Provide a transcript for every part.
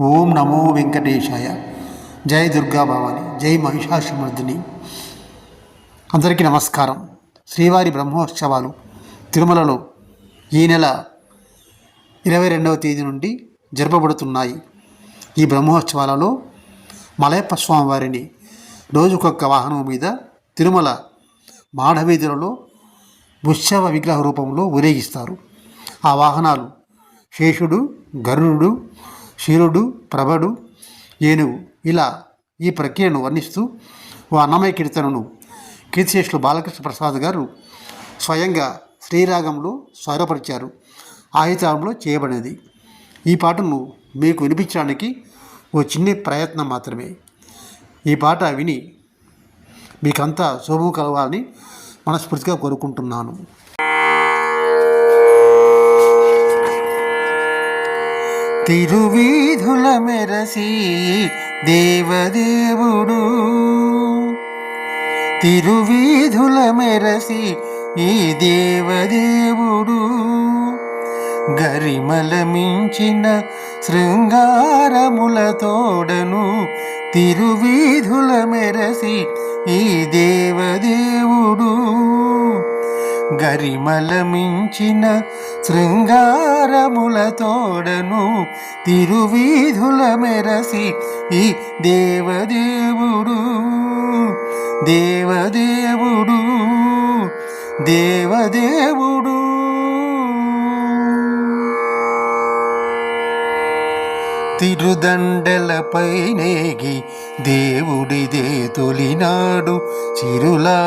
ఓం నమో వెంకటేశాయ. జై దుర్గా భవాని. జై మహిషాసుమర్దిని. అందరికీ నమస్కారం. శ్రీవారి బ్రహ్మోత్సవాలు తిరుమలలో ఈ నెల ఇరవై రెండవ తేదీ నుండి జరపబడుతున్నాయి. ఈ బ్రహ్మోత్సవాలలో మలయప్ప స్వామి వారిని రోజుకొక్క వాహనం మీద తిరుమల మాఢవీధులలో ఉత్సవ విగ్రహ రూపంలో ఊరేగిస్తారు. ఆ వాహనాలు శేషుడు గరుడు శిరుడు ప్రభడు ఏనుగు ఇలా ఈ ప్రక్రియను వర్ణిస్తూ ఓ అన్నమయ కీర్తనను కీర్తిశేషులు బాలకృష్ణ ప్రసాద్ గారు స్వయంగా శ్రీరాగంలో స్వరపరిచారు. ఆయుతారంలో చేయబడినది. ఈ పాటను మీకు వినిపించడానికి ఓ చిన్న ప్రయత్నం మాత్రమే. ఈ పాట విని మీకంతా శోభం కలవాలని మనస్ఫూర్తిగా కోరుకుంటున్నాను. తిరువీధుల మెరసి దేవదేవుడు. తిరువీధుల మెరసి ఈ దేవదేవుడు. గరిమల మించిన శృంగారముల తోడను తిరువీధుల మెరసి ఈ దేవదేవుడు. గరిమల మించిన శృంగారముల తోడను తిరువీధుల మెరసి ఈ దేవదేవుడు దేవదేవుడు దేవదేవుడు. తిరుదండలపై నేగి దేవుడిదే తొలినాడు చిరులా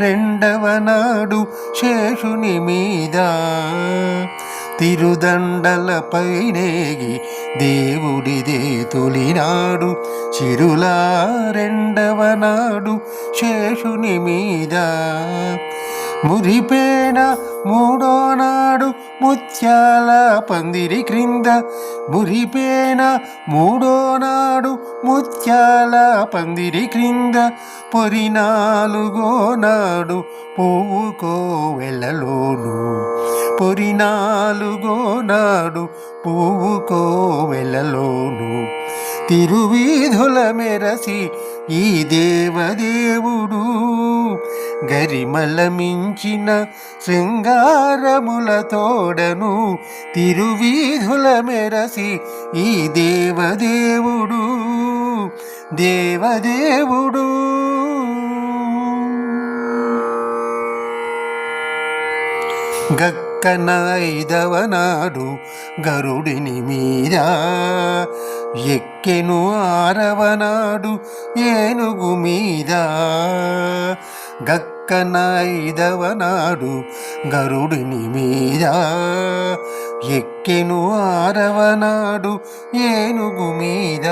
రెండవ నాడు శేషుని మీద తిరుదండలపైనేగి దేవుడిదే తొలినాడు చిరులా రెండవ నాడు శేషుని మీద మురిపేన మూడో నాడు ముత్యాల పందిరి క్రింద. మురిపేన మూడో నాడు ముత్యాల పందిరి క్రింద. పొరి నాలుగో నాడు పువ్వుకో వెళ్ళలోను పొరి నాలుగో నాడు పువ్వుకో వెళ్ళలోను తిరువీధుల మెరసి ఈ దేవదేవుడు గరిమల మించిన శృంగారముల తోడను తిరువీధుల మెరసి ఈ దేవదేవుడు దేవదేవుడు. గక్కన ఐదవ గరుడిని మీద ఎక్కెను ఆరవనాడు ఏనుగు మీద గక్క ఐదవ నాడు గరుడిని మీద ఎక్కెను ఆరవ నాడు ఏనుగు మీద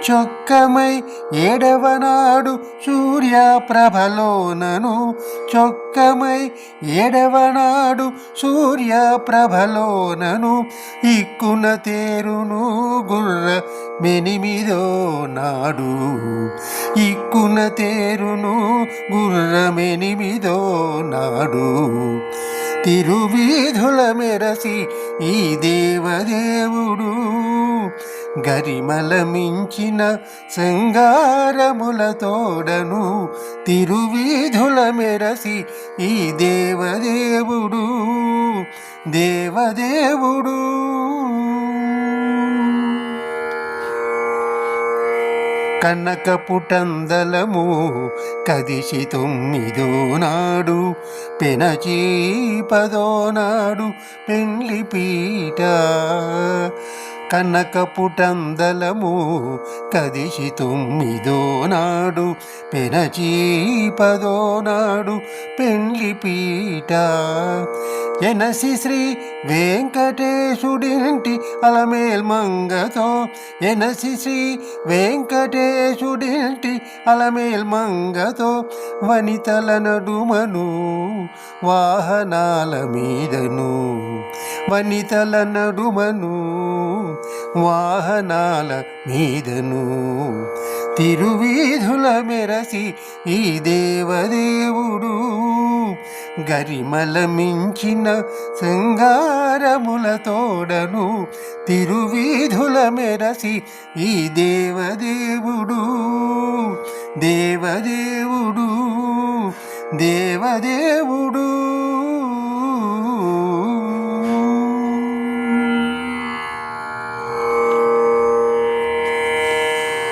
చొక్కమై ఏడవనాడు సూర్యప్రభలోనను చొక్కమై ఏడవనాడు సూర్యప్రభలోనను ఇక్కున తేరును గుర్ర మెనిమిదో నాడు. ఇక్కున తేరును గుర్ర మెనిమిదో నాడు. తిరువీధుల మెరసి ఈ దేవదేవుడు గరిమల మించిన శృంగారముల తోడను తిరువీధుల మెరసి ఈ దేవదేవుడు దేవదేవుడు. కనక పుటందలము కదిసి తొమ్మిదో నాడు పెనచి పదో నాడు పెండ్లి పీట. కనకపుటందలము కదిసి తొమ్మిదో నాడు పెనచి పదో నాడు పెండ్లి పీట. ఎనసి శ్రీ వెంకటేశుడింటి అలమేల్ మంగతో ఎనసి శ్రీ వెంకటేశుడింటి అలమేల్ మంగతో వనితల నడుమను వాహనాల మీదను వనితల నడుమను వాహనాల మీదను తిరువీధుల మెరసి ఈ దేవదేవుడు గరిమల మించిన శృంగారముల తోడను తిరువీధుల మెరసి ఈ దేవదేవుడు దేవదేవుడు దేవదేవుడు.